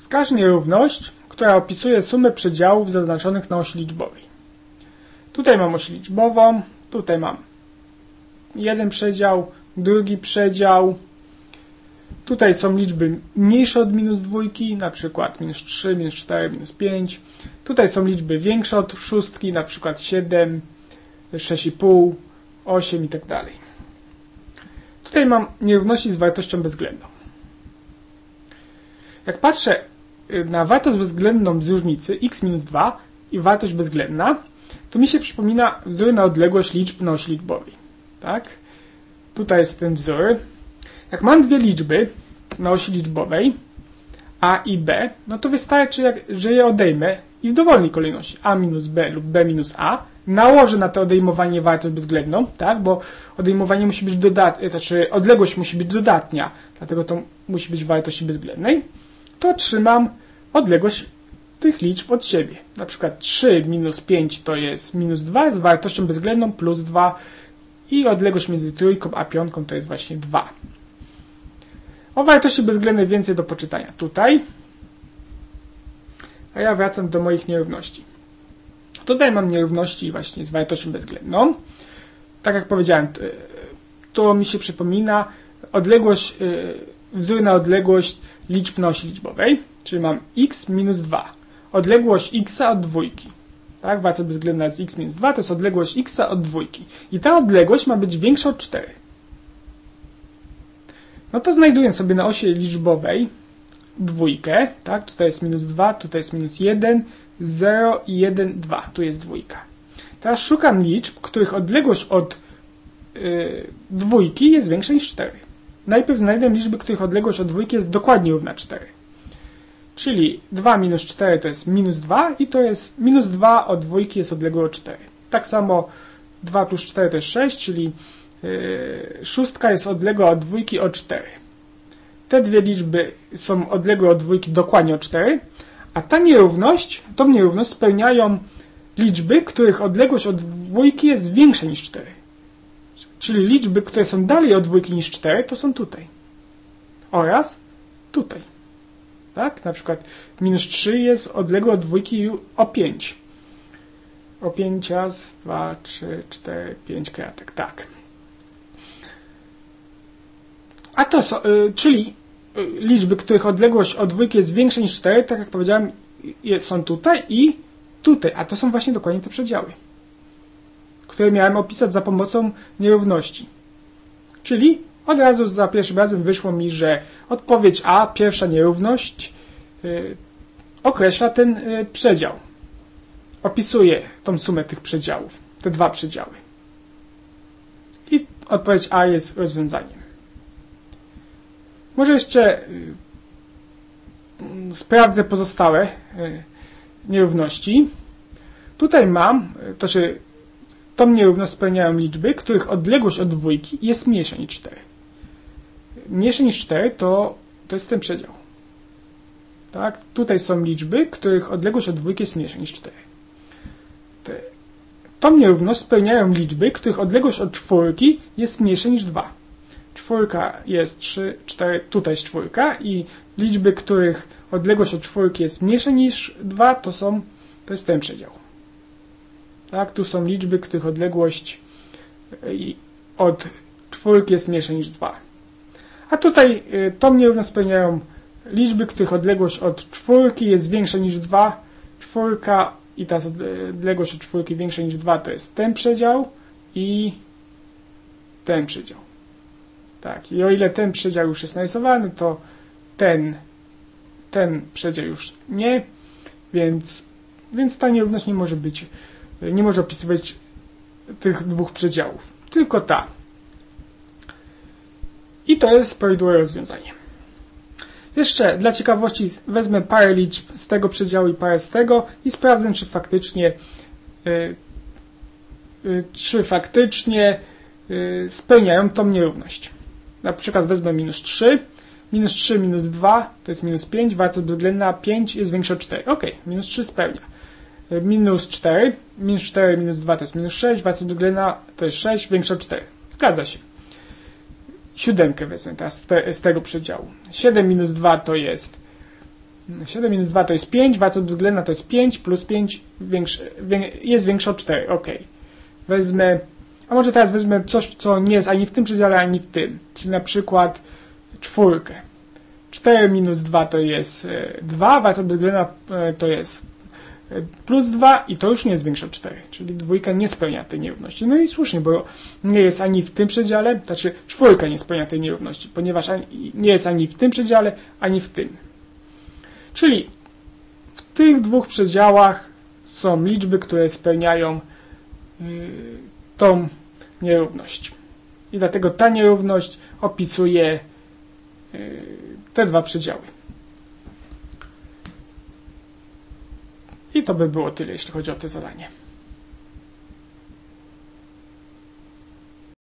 Wskaż nierówność, która opisuje sumę przedziałów zaznaczonych na osi liczbowej. Tutaj mam oś liczbową, tutaj mam jeden przedział, drugi przedział. Tutaj są liczby mniejsze od minus dwójki, na przykład minus 3, minus 4, minus 5. Tutaj są liczby większe od szóstki, na przykład 7, 6,5, 8 i tak dalej. Tutaj mam nierówności z wartością bezwzględną. Jak patrzę na wartość bezwzględną z różnicy x minus 2 i wartość bezwzględna, to mi się przypomina wzór na odległość liczb na osi liczbowej. Tak? Tutaj jest ten wzór. Jak mam dwie liczby na osi liczbowej, a i b, no to wystarczy, jak, że je odejmę i w dowolnej kolejności a minus b lub b minus a, nałożę na to odejmowanie wartość bezwzględną, tak? bo odejmowanie musi być dodatnie, znaczy odległość musi być dodatnia, dlatego to musi być wartości bezwzględnej, to otrzymam odległość tych liczb od siebie. Na przykład 3 minus 5 to jest minus 2 z wartością bezwzględną plus 2 i odległość między trójką a piątką to jest właśnie 2. O wartości bezwzględnej więcej do poczytania tutaj. A ja wracam do moich nierówności. Tutaj mam nierówności właśnie z wartością bezwzględną. Tak jak powiedziałem, to mi się przypomina odległość, wzór na odległość liczb na osi liczbowej, czyli mam x minus 2. Odległość x od dwójki. Tak, wartość bezwzględna z x minus 2 to jest odległość x od dwójki. I ta odległość ma być większa od 4. No to znajduję sobie na osi liczbowej dwójkę, tak, tutaj jest minus 2, tutaj jest minus 1, 0 i 1, 2, tu jest dwójka. Teraz szukam liczb, których odległość od yy, dwójki jest większa niż 4. Najpierw znajdę liczby, których odległość od dwójki jest dokładnie równa 4. Czyli 2 minus 4 to jest minus 2 i to jest minus 2 od dwójki jest odległe od 4. Tak samo 2 plus 4 to jest 6, czyli yy, szóstka jest odległa od dwójki o 4. Te dwie liczby są odległe od dwójki dokładnie o 4, a ta nierówność, tą nierówność spełniają liczby, których odległość od dwójki jest większa niż 4. Czyli liczby, które są dalej od dwójki niż 4, to są tutaj. Oraz tutaj. Tak? Na przykład minus 3 jest odległe od dwójki o 5. O 5 raz, 2, 3, 4, 5 kratek. Tak. A to są, y, czyli y, liczby, których odległość od dwójki jest większa niż 4, tak jak powiedziałem, są tutaj i tutaj. A to są właśnie dokładnie te przedziały, które miałem opisać za pomocą nierówności. Czyli od razu za pierwszym razem wyszło mi, że odpowiedź A, pierwsza nierówność, yy, określa ten yy, przedział. Opisuje tą sumę tych przedziałów, te dwa przedziały. I odpowiedź A jest rozwiązaniem. Może jeszcze yy, sprawdzę pozostałe nierówności. Tutaj mam, to się tą nierówność spełniają liczby, których odległość od dwójki jest mniejsza niż 4 mniejsze niż 4 to, to jest ten przedział. Tak? Tutaj są liczby, których odległość od dwójki jest mniejsza niż 4. Te, tą nierówność spełniają liczby, których odległość od czwórki jest mniejsza niż 2. Czwórka jest 3, 4, tutaj jest czwórka i liczby, których odległość od czwórki jest mniejsza niż 2, to są, to jest ten przedział. Tak, tu są liczby, których odległość od czwórki jest mniejsza niż 2. A tutaj y, tą nierówność spełniają liczby, których odległość od czwórki jest większa niż 2. Czwórka i ta odległość od czwórki większa niż 2 to jest ten przedział i ten przedział. Tak, i o ile ten przedział już jest narysowany, to ten, ten przedział już nie, więc, więc ta nierówność nie może być, nie może opisywać tych dwóch przedziałów, tylko ta. I to jest prawidłowe rozwiązanie. Jeszcze dla ciekawości wezmę parę liczb z tego przedziału i parę z tego i sprawdzę, czy faktycznie yy, yy, czy faktycznie yy, spełniają tą nierówność. Na przykład wezmę minus 3, minus 3 minus 2 to jest minus 5, wartość bezwzględna 5 jest większa od 4. Ok, minus 3 spełnia. Minus 4, minus 4 minus 2 to jest minus 6, wartość bezwzględna to jest 6, większa od 4. Zgadza się siódemkę wezmę teraz z, te, z tego przedziału. 7 minus 2 to jest 7 minus 2 to jest 5, wartość względna to jest 5, plus 5 większy, jest większe od 4, ok. Wezmę, a może teraz wezmę coś, co nie jest ani w tym przedziale, ani w tym, czyli na przykład czwórkę. 4 minus 2 to jest 2, wartość względna to jest plus 2 i to już nie od 4, czyli dwójka nie spełnia tej nierówności. No i słusznie, bo nie jest ani w tym przedziale, znaczy czwórka nie spełnia tej nierówności, ponieważ nie jest ani w tym przedziale, ani w tym. Czyli w tych dwóch przedziałach są liczby, które spełniają yy, tą nierówność. I dlatego ta nierówność opisuje yy, te dwa przedziały. I to by było tyle, jeśli chodzi o to zadanie.